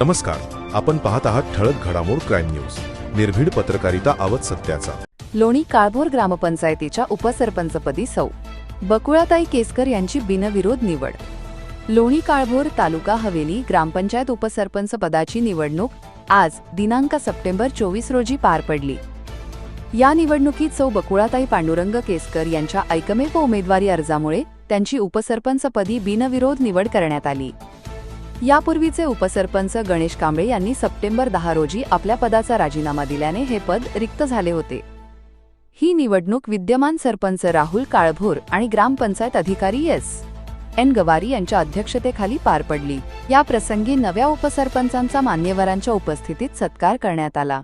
नमस्कार आपण पाहत आहात ठळक घडामोड क्राईम न्यूज. निर्भीड पत्रकारिता आवत सत्याचा. लोणी काळभोर ग्रामपंचायतीच्या उपसरपंचपदी सौ. बकुळाताई केसकर यांची बिनविरोध निवड. लोणी काळभोर तालुका हवेली ग्रामपंचायत उपसरपंच पदाची निवडणूक आज दिनांक सप्टेंबर चोवीस रोजी पार पडली. या निवडणुकीत सौ बकुळाताई पांडुरंग केसकर यांच्या ऐकमेव उमेदवारी अर्जामुळे त्यांची उपसरपंचपदी बिनविरोध निवड करण्यात आली. यापूर्वीचे उपसरपंच गणेश कांबळे यांनी सप्टेंबर दहा रोजी आपल्या पदाचा राजीनामा दिल्याने हे पद रिक्त झाले होते. ही निवडणूक विद्यमान सरपंच राहुल काळभोर आणि ग्रामपंचायत अधिकारी एस. एन. गवारी यांच्या अध्यक्षतेखाली पार पडली. या प्रसंगी नव्या उपसरपंचांचा मान्यवरांच्या उपस्थितीत सत्कार करण्यात आला.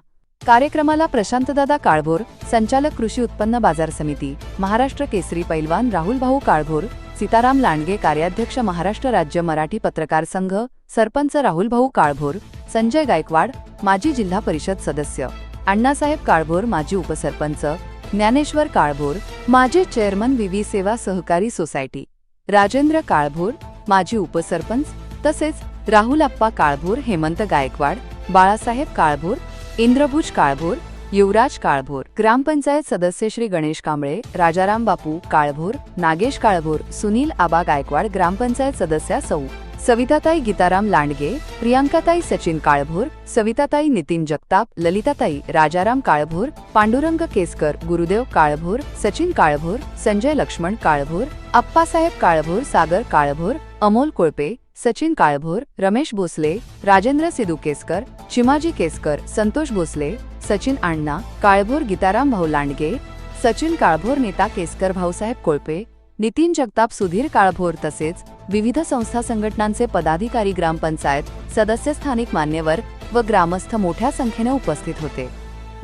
कार्यक्रमाला प्रशांतदादा काळभोर संचालक कृषी उत्पन्न बाजार समिती महाराष्ट्र केसरी पैलवान राहुल भाऊ काळभोर सीताराम लांडगे कार्याध्यक्ष महाराष्ट्र राज्य मराठी पत्रकार संघ सरपंच राहुल भाऊ काळभोर संजय गायकवाड माजी जिल्हा परिषद सदस्य अण्णासाहेब काळभोर माजी उपसरपंच ज्ञानेश्वर काळभोर माजी चेअरमन विवी सेवा सहकारी सोसायटी राजेंद्र काळभोर माजी उपसरपंच तसेच राहुल आप्पा काळभोर हेमंत गायकवाड बाळासाहेब काळभोर इंद्रभुज काळभोर युवराज काळभोर ग्रामपंचायत सदस्य श्री गणेश कांबळे राजाराम बापू काळभोर नागेश काळभोर सुनील आबा गायकवाड ग्रामपंचायत सदस्या सौ सविताताई गीताराम लांडगे प्रियांकाताई सचिन काळभोर सविताताई नितीन जगताप ललिताताई राजाराम काळभोर पांडुरंग केसकर गुरुदेव काळभोर सचिन काळभोर संजय लक्ष्मण काळभोर अप्पासाहेब काळभोर सागर काळभोर अमोल कोळपे सचिन काळभोर रमेश भोसले राजेंद्र सिदू केसकर चिमाजी केसकर संतोष भोसले सचिन अण्णा काळभोर गीताराम भाऊ लांडगे सचिन काळभोर नेता केसकर भाऊसाहेब कोळपे नितीन जगताप सुधीर काळभोर तसेच विविध संस्था संघटनांचे पदाधिकारी ग्रामपंचायत सदस्य स्थानिक मान्यवर व ग्रामस्थ मोठ्या संख्येने उपस्थित होते.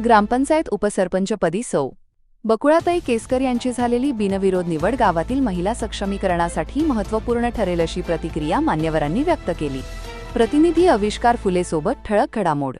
ग्रामपंचायत उपसरपंचपदी सौ. बकुळाताई केसकर यांची झालेली बिनविरोध निवड गावातील महिला सक्षमीकरणासाठी महत्त्वपूर्ण ठरेल अशी प्रतिक्रिया मान्यवरांनी व्यक्त केली. प्रतिनिधी आविष्कार फुलेसोबत ठळक घडामोड.